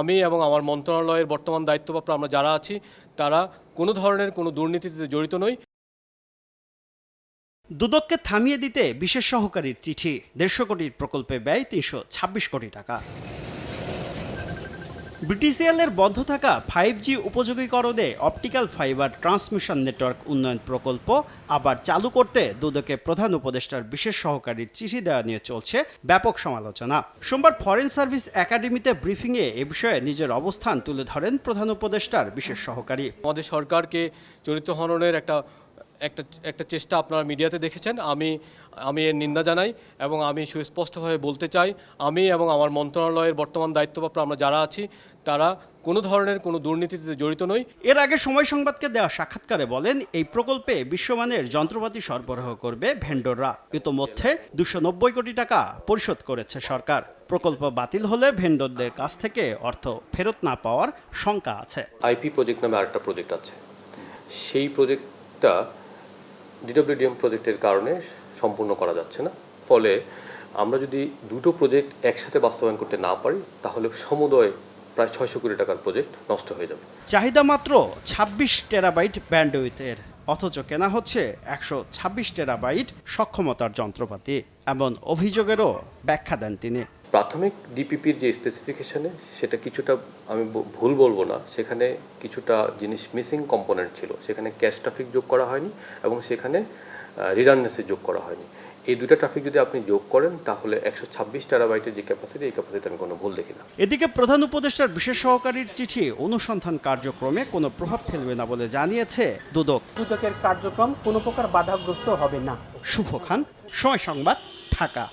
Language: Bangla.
আমি এবং আমার মন্ত্রণালয়ের বর্তমান দায়িত্বপ্রাপ্ত আমরা যারা আছি, তারা কোনো ধরনের কোনো দুর্নীতিতে জড়িত নই। দুদককে থামিয়ে দিতে বিশেষ সহকারীর চিঠি, দেড়শো কোটির প্রকল্পে ব্যয় তিনশো ছাব্বিশ কোটি টাকা। বিটিসিএল এর বন্ধ থাকা ফাইভ জি উপযোগীকরণে অপটিক্যাল ফাইবার ট্রান্সমিশন নেটওয়ার্ক উন্নয়ন প্রকল্প আবার চালু করতে দুদকে প্রধান উপদেষ্টার বিশেষ সহকারীর চিঠি দেওয়া নিয়ে চলছে ব্যাপক সমালোচনা। সোমবার ফরেন সার্ভিস একাডেমিতে ব্রিফিংয়ে এ বিষয়ে নিজের অবস্থান তুলে ধরেন প্রধান উপদেষ্টার বিশেষ সহকারী। আমাদের সরকারকে চরিত্র হননের একটা একটা একটা চেষ্টা আপনারা মিডিয়াতে দেখেছেন। আমি আমি এর নিন্দা জানাই এবং আমি সুস্পষ্টভাবে বলতে চাই আমি এবং আমার মন্ত্রণালয়ের বর্তমান দায়িত্বপ্রাপ্ত আমরা যারা আছি তারা কোনো ধরনের কোনো দুর্নীতিতে জড়িত নই। এর আগে সময় সংবাদকে দেওয়া সাক্ষাৎকারে বলেন এই প্রকল্পে বিশ্বমানের যন্ত্রপাতি সরবরাহ করবে ভেন্ডররা। ইতোমধ্যে দুশো নব্বই কোটি টাকা পরিশোধ করেছে সরকার। প্রকল্প বাতিল হলে ভেন্ডরদের কাছ থেকে অর্থ ফেরত না পাওয়ার শঙ্কা আছে। আইপি প্রজেক্ট নামে আরেকটা প্রজেক্ট আছে। সেই প্রজেক্টটা ডিডব্লিউডিএম প্রজেক্টের কারণে সম্পূর্ণ করা যাচ্ছে না। ফলে আমরা যদি দুটো প্রজেক্ট একসাথে বাস্তবায়ন করতে না পারি, তাহলে সমুদয় প্রায় ছয়শো কোটি টাকার প্রজেক্ট নষ্ট হয়ে যাবে। চাহিদা মাত্র ছাব্বিশ টেরাবাইট ব্যান্ডউইথের, অথচ কেনা হচ্ছে একশো ছাব্বিশ টেরাবাইট সক্ষমতার যন্ত্রপাতি, এমন অভিযোগেরও ব্যাখ্যা দেন তিনি। প্রাথমিক ডিপিপির যে স্পেসিফিকেশানে সেটা কিছুটা আমি ভুল বলব না। সেখানে কিছুটা জিনিস মিসিং কম্পোনেন্ট ছিল। সেখানে ক্যাশ ট্রাফিক যোগ করা হয়নি এবং সেখানে রিডান্ডেন্সি যোগ করা হয়নি। এই দুটা ট্রাফিক যদি আপনি যোগ করেন তাহলে একশো ছাব্বিশ টেরাবাইটের যে ক্যাপাসিটি এই ক্যাপাসিটি আমি কোনো ভুল দেখি না। এদিকে প্রধান উপদেষ্টার বিশেষ সহকারীর চিঠি অনুসন্ধান কার্যক্রমে কোনো প্রভাব ফেলবে না বলে জানিয়েছে দুদক। দুদকের কার্যক্রম কোনো প্রকার বাধাগ্রস্ত হবে না। শুভ খান সময় সংবাদ ঢাকা।